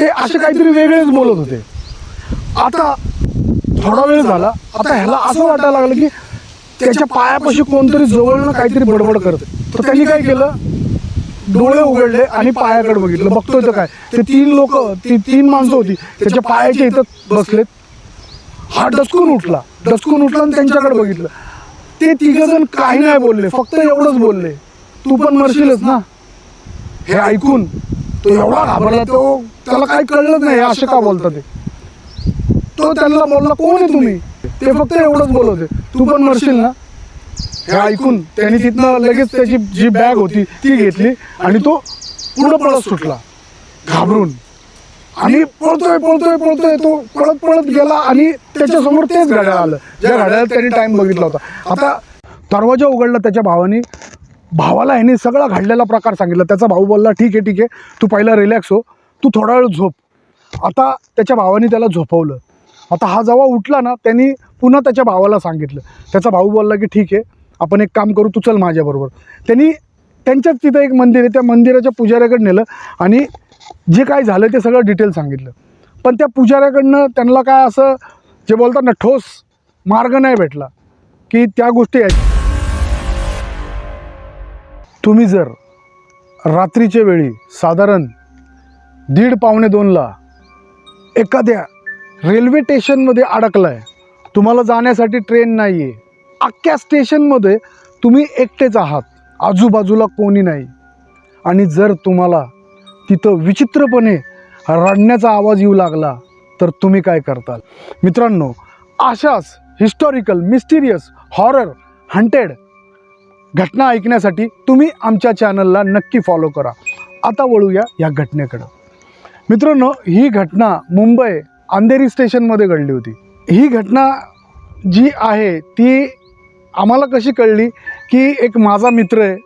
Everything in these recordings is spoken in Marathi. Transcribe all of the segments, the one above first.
ते असे काहीतरी वेगळेच बोलत होते. आता थोडा वेळ झाला. आता ह्याला असं वाटायला लागलं की त्याच्या पायापाशी कोणतरी जवळनं काहीतरी बडबड करते. तर त्यांनी काय केलं? डोळे उघडले आणि पायाकडे बघितलं. बघतोय तर काय? ते तीन लोक ती तीन माणसं होती. त्याच्या पायाच्या इथं बसलेत. हा डचकून उठला. डचकून उठला आणि त्यांच्याकडे बघितलं. ते तिघ जण काही नाही बोलले. फक्त एवढंच बोलले. तू पण मरशीलच ना? हे ऐकून तो एवढा घाबरला तो त्याला काही कळलं नाही असं असे का बोलतात ते? तो त्यांना बोलला कोण आहे तुम्ही? ते फक्त एवढंच बोलत होते. तू पण मरशील ना? हे ऐकून त्यांनी तिथनं लगेच त्याची जी बॅग होती ती घेतली आणि तो पूर्ण पळत सुटला घाबरून. आणि पळतोय पळतोय पळतोय तो पळत पळत गेला आणि त्याच्यासमोर तेच घड्याळ आलं. ज्या घड्याळात त्यांनी टाइम बघितला होता. आता दरवाजा उघडला त्याच्या भावाने. भावाला ह्याने सगळा घडलेला प्रकार सांगितला. त्याचा भाऊ बोलला ठीक आहे ठीक आहे. तू पहिला रिलॅक्स हो. तू थोडा वेळ झोप. आता त्याच्या भावाने त्याला झोपवलं. आता हा जेव्हा उठला ना त्यांनी पुन्हा त्याच्या भावाला सांगितलं. त्याचा भाऊ बोलला की ठीक आहे. आपण एक काम करू तू चल माझ्याबरोबर त्यांनी त्यांच्याच तिथं एक मंदिर आहे. त्या मंदिराच्या पुजाऱ्याकडे नेलं आणि जे काय झालं ते सगळं डिटेल सांगितलं. पण त्या पुजाऱ्याकडनं त्यांना काय असं जे बोलतात ना ठोस मार्ग नाही भेटला. की त्या गोष्टी आहेत. तुम्ही जर रात्रीच्या वेळी साधारण दीड पावणे दोनला एखाद्या रेल्वे स्टेशनमध्ये अडकलाय तुम्हाला जाण्यासाठी ट्रेन नाही आहे अख्ख्या स्टेशनमध्ये तुम्ही एकटेच आहात आजूबाजूला कोणी नाही. आणि जर तुम्हाला तिथं विचित्रपणे रडण्याचा आवाज येऊ लागला तर तुम्ही काय करताल? मित्रांनो अशाच हिस्टॉरिकल मिस्टिरियस हॉरर हंटेड घटना ऐकण्यासाठी तुम्ही आमच्या चॅनलला नक्की फॉलो करा. आता वळूया या घटनेकडं. मित्रांनो ही घटना मुंबई अंधेरी स्टेशनमध्ये घडली होती. ही घटना जी आहे ती आम्हाला कशी कळली की एक माझा मित्र आहे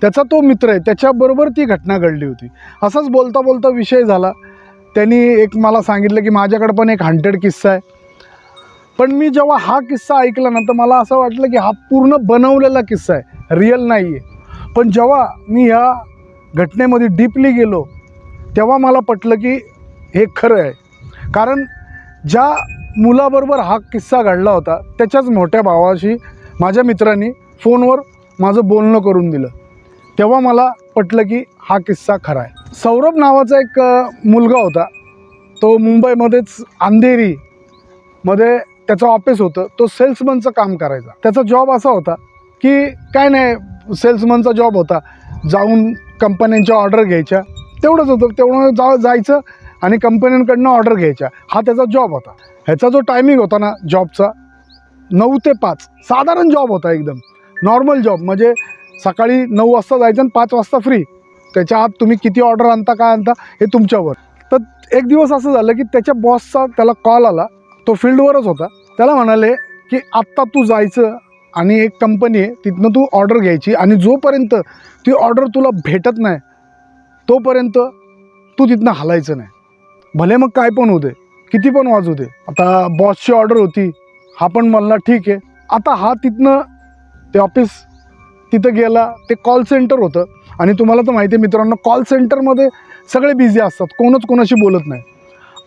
त्याचा तो मित्र आहे त्याच्याबरोबर ती घटना घडली होती. असंच बोलता बोलता विषय झाला. त्यांनी एक मला सांगितलं की माझ्याकडं पण एक हंटेड किस्सा आहे. पण मी जेव्हा हा किस्सा ऐकला ना तर मला असं वाटलं की हा पूर्ण बनवलेला किस्सा आहे. रिअल नाही आहे पण जेव्हा मी ह्या घटनेमध्ये डीपली गेलो तेव्हा मला पटलं की हे खरं आहे. कारण ज्या मुलाबरोबर हा किस्सा घडला होता त्याच्याच मोठ्या भावाशी माझ्या मित्रांनी फोनवर माझं बोलणं करून दिलं. तेव्हा मला पटलं की हा किस्सा खरा आहे. सौरभ नावाचा एक मुलगा होता. तो मुंबईमध्येच अंधेरीमध्ये त्याचं ऑफिस होतं तो सेल्समनचं काम करायचा. त्याचा जॉब असा होता की काय नाही सेल्समनचा जॉब होता. जाऊन कंपन्यांच्या ऑर्डर घ्यायच्या. तेवढंच होतं तेवढं जा जायचं आणि कंपन्यांकडनं ऑर्डर घ्यायच्या. हा त्याचा जॉब होता. ह्याचा जो टायमिंग होता ना जॉबचा नऊ ते पाच साधारण जॉब होता एकदम. नॉर्मल जॉब म्हणजे सकाळी नऊ वाजता जायचं आणि पाच वाजता फ्री त्याच्या आत तुम्ही किती ऑर्डर आणता काय आणता हे तुमच्यावर. तर एक दिवस असं झालं की त्याच्या बॉसचा त्याला कॉल आला. तो फील्डवरच होता. त्याला म्हणाले की आत्ता तू जायचं आणि एक कंपनी आहे तिथनं तू ऑर्डर घ्यायची आणि जोपर्यंत ती ऑर्डर तुला भेटत नाही तोपर्यंत तू तिथनं हलायचं नाही. भले मग काय पण होते किती पण वाजू दे. आता बॉसची ऑर्डर होती हा पण म्हणला ठीक आहे. आता हा तिथनं ते ऑफिस तिथं गेला ते कॉल सेंटर होतं. आणि तुम्हाला तर माहिती आहे मित्रांनो कॉल सेंटरमध्ये सगळे बिझी असतात कोणच कोणाशी बोलत नाही.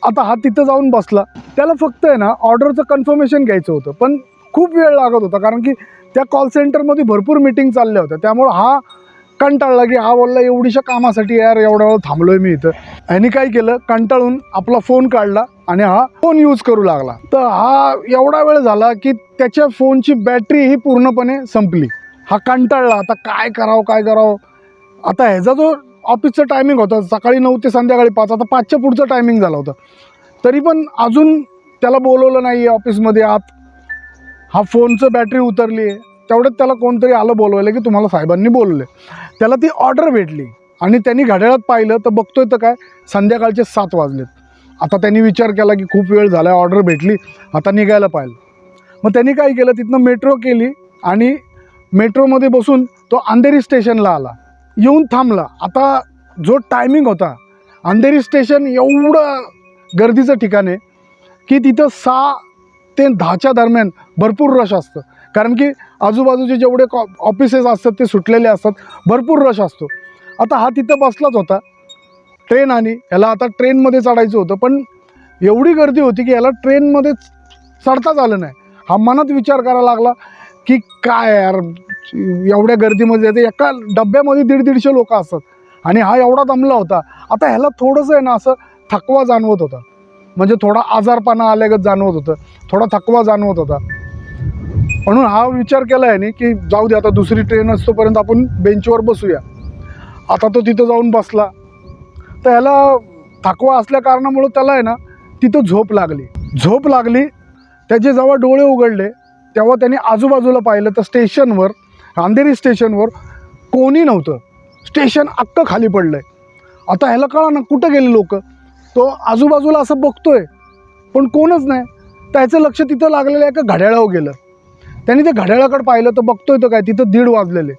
आता हा तिथं जाऊन बसला. त्याला फक्त आहे ना ऑर्डरचं कन्फर्मेशन घ्यायचं होतं. पण खूप वेळ लागत होता कारण की त्या कॉल सेंटरमध्ये भरपूर मिटिंग चालल्या होत्या. त्यामुळं हा कंटाळला की हा बोलला एवढीशा कामासाठी यार एवढा वेळ थांबलोय मी इथं. ह्याने काय केलं कंटाळून आपला फोन काढला आणि हा फोन यूज करू लागला. तर हा एवढा वेळ झाला की त्याच्या फोनची बॅटरी ही पूर्णपणे संपली. हा कंटाळला आता काय करावं काय करावं? आता ह्याचा जो ऑफिसचं टायमिंग होतं. सकाळी नऊ ते संध्याकाळी पाच. आता पाचच्या पुढचं टायमिंग झालं होतं. तरी पण अजून त्याला बोलवलं नाही आहे ऑफिसमध्ये. आत हा फोनचं बॅटरी उतरली आहे तेवढ्यात त्याला कोणतरी आलं बोलवायला की तुम्हाला साहेबांनी बोलले त्याला ती ऑर्डर भेटली. आणि त्यांनी घड्याळात पाहिलं तर बघतोय तर काय? संध्याकाळचे सात वाजलेत. आता त्यांनी विचार केला की खूप वेळ झाला ऑर्डर भेटली. आता निघायला पाहिलं. मग त्यांनी काय केलं? तिथनं मेट्रो केली आणि मेट्रोमध्ये बसून तो अंधेरी स्टेशनला आला. येऊन थांबला. आता जो टायमिंग होता अंधेरी स्टेशन एवढं गर्दीचं ठिकाण आहे की तिथं सहा ते दहाच्या दरम्यान भरपूर रश असतं. कारण की आजूबाजूचे जेवढे कॉ ऑफिसेस असतात ते सुटलेले असतात भरपूर रश असतो. आता हा तिथं बसलाच होता. ट्रेन आणि ह्याला आता ट्रेनमध्ये चढायचं होतं पण एवढी गर्दी होती की याला ट्रेनमध्ये चढताच आलं नाही. हा मनात विचार करायला लागला की काय यार? एवढ्या गर्दीमध्ये येते एका डब्यामध्ये दीड दीडशे लोक असतात. आणि हा एवढा दमला होता. आता ह्याला थोडंसं आहे ना असं थकवा जाणवत होता. म्हणजे थोडा आजारपणा आल्यागत जाणवत होतं. थोडा थकवा जाणवत होता. म्हणून हा विचार केला आहे की जाऊ दे आता दुसरी ट्रेन असतोपर्यंत आपण बेंचवर बसूया. आता तो तिथं जाऊन बसला. तर ह्याला थकवा असल्या कारणामुळं त्याला आहे ना तिथं झोप लागली. झोप लागली त्याचे जेव्हा डोळे उघडले तेव्हा त्यांनी आजूबाजूला पाहिलं तर स्टेशनवर अंधेरी स्टेशनवर कोणी नव्हतं. स्टेशन अख्खं खाली पडलं आहे आता ह्याला कळा ना कुठं गेले लोक? तो आजूबाजूला असं बघतोय पण कोणच नाही. त्याचं लक्ष तिथं लागलेलं आहे का घड्याळावर गेलं? त्यांनी ते घड्याळाकडे पाहिलं तर बघतोय तर काय तिथं दीड वाजलेले.